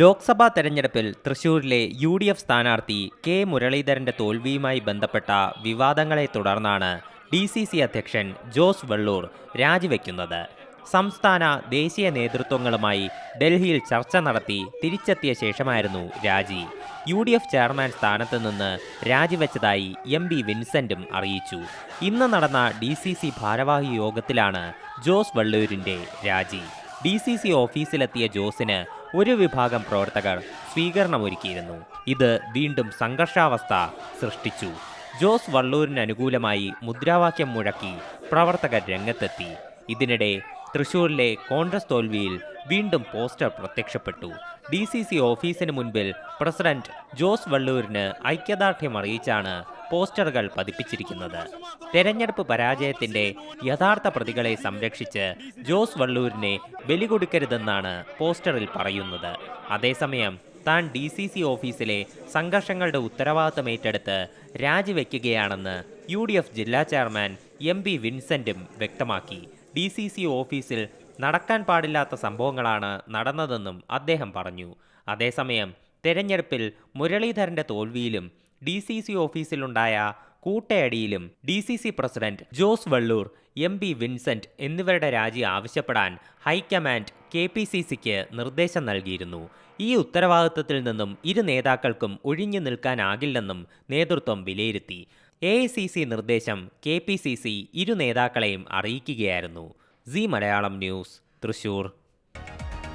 ലോക്സഭാ തെരഞ്ഞെടുപ്പിൽ തൃശൂരിലെ U D F സ്ഥാനാർത്ഥി കെ മുരളീധരന്റെ തോൽവിയുമായി ബന്ധപ്പെട്ട വിവാദങ്ങളെ തുടർന്നാണ് ഡി സി സി അധ്യക്ഷൻ ജോസ് വെള്ളൂർ രാജിവെക്കുന്നത്. സംസ്ഥാന ദേശീയ നേതൃത്വങ്ങളുമായി ഡൽഹിയിൽ ചർച്ച നടത്തി തിരിച്ചെത്തിയ ശേഷമായിരുന്നു രാജി. യു ഡി എഫ് ചെയർമാൻ സ്ഥാനത്ത് നിന്ന് രാജിവെച്ചതായി എം ബി വിൻസെന്റും അറിയിച്ചു. ഇന്ന് നടന്ന ഡി സി സി ഭാരവാഹി യോഗത്തിലാണ് ജോസ് വള്ളൂരിന്റെ രാജി. ഡി സി സി ഓഫീസിലെത്തിയ ജോസിന് ഒരു വിഭാഗം പ്രവർത്തകർ സ്വീകരണമൊരുക്കിയിരുന്നു. ഇത് വീണ്ടും സംഘർഷാവസ്ഥ സൃഷ്ടിച്ചു. ജോസ് വള്ളൂരിന് അനുകൂലമായി മുദ്രാവാക്യം മുഴക്കി പ്രവർത്തകർ രംഗത്തെത്തി. ഇതിനിടെ തൃശൂരിലെ കോൺഗ്രസ് തോൽവിയിൽ വീണ്ടും പോസ്റ്റർ പ്രത്യക്ഷപ്പെട്ടു. ഡി സി സി ഓഫീസിന് മുൻപിൽ പ്രസിഡന്റ് ജോസ് വള്ളൂരിന് ഐക്യദാർഢ്യം അറിയിച്ചാണ് പോസ്റ്ററുകൾ പതിപ്പിച്ചിരിക്കുന്നത്. തെരഞ്ഞെടുപ്പ് പരാജയത്തിന്റെ യഥാർത്ഥ പ്രതികളെ സംരക്ഷിച്ച് ജോസ് വള്ളൂരിനെ ബലികൊടുക്കരുതെന്നാണ് പോസ്റ്ററിൽ പറയുന്നത്. അതേസമയം താൻ ഡി സി സി ഓഫീസിലെ സംഘർഷങ്ങളുടെ ഉത്തരവാദിത്തം ഏറ്റെടുത്ത് രാജിവെക്കുകയാണെന്ന് യു ഡി എഫ് ജില്ലാ ചെയർമാൻ എം പി വിൻസെന്റും വ്യക്തമാക്കി. ഡി സി സി ഓഫീസിൽ നടക്കാൻ പാടില്ലാത്ത സംഭവങ്ങളാണ് നടന്നതെന്നും അദ്ദേഹം പറഞ്ഞു. അതേസമയം തെരഞ്ഞെടുപ്പിൽ മുരളീധരന്റെ തോൽവിയിലും ഡി സി സി ഓഫീസിലുണ്ടായ കൂട്ടയടിയിലും D C C president Jose Vallur M P Vincent എന്നിവരുടെ രാജി ആവശ്യപ്പെടാൻ ഹൈക്കമാൻഡ് കെ പി സി സിക്ക് നിർദ്ദേശം നൽകിയിരുന്നു. ഈ ഉത്തരവാദിത്തത്തിൽ നിന്നും ഇരു നേതാക്കൾക്കും ഒഴിഞ്ഞു നിൽക്കാനാകില്ലെന്നും നേതൃത്വം വിലയിരുത്തി. എ നിർദ്ദേശം കെ ഇരു നേതാക്കളെയും അറിയിക്കുകയായിരുന്നു. C Malayalam news Thrissur.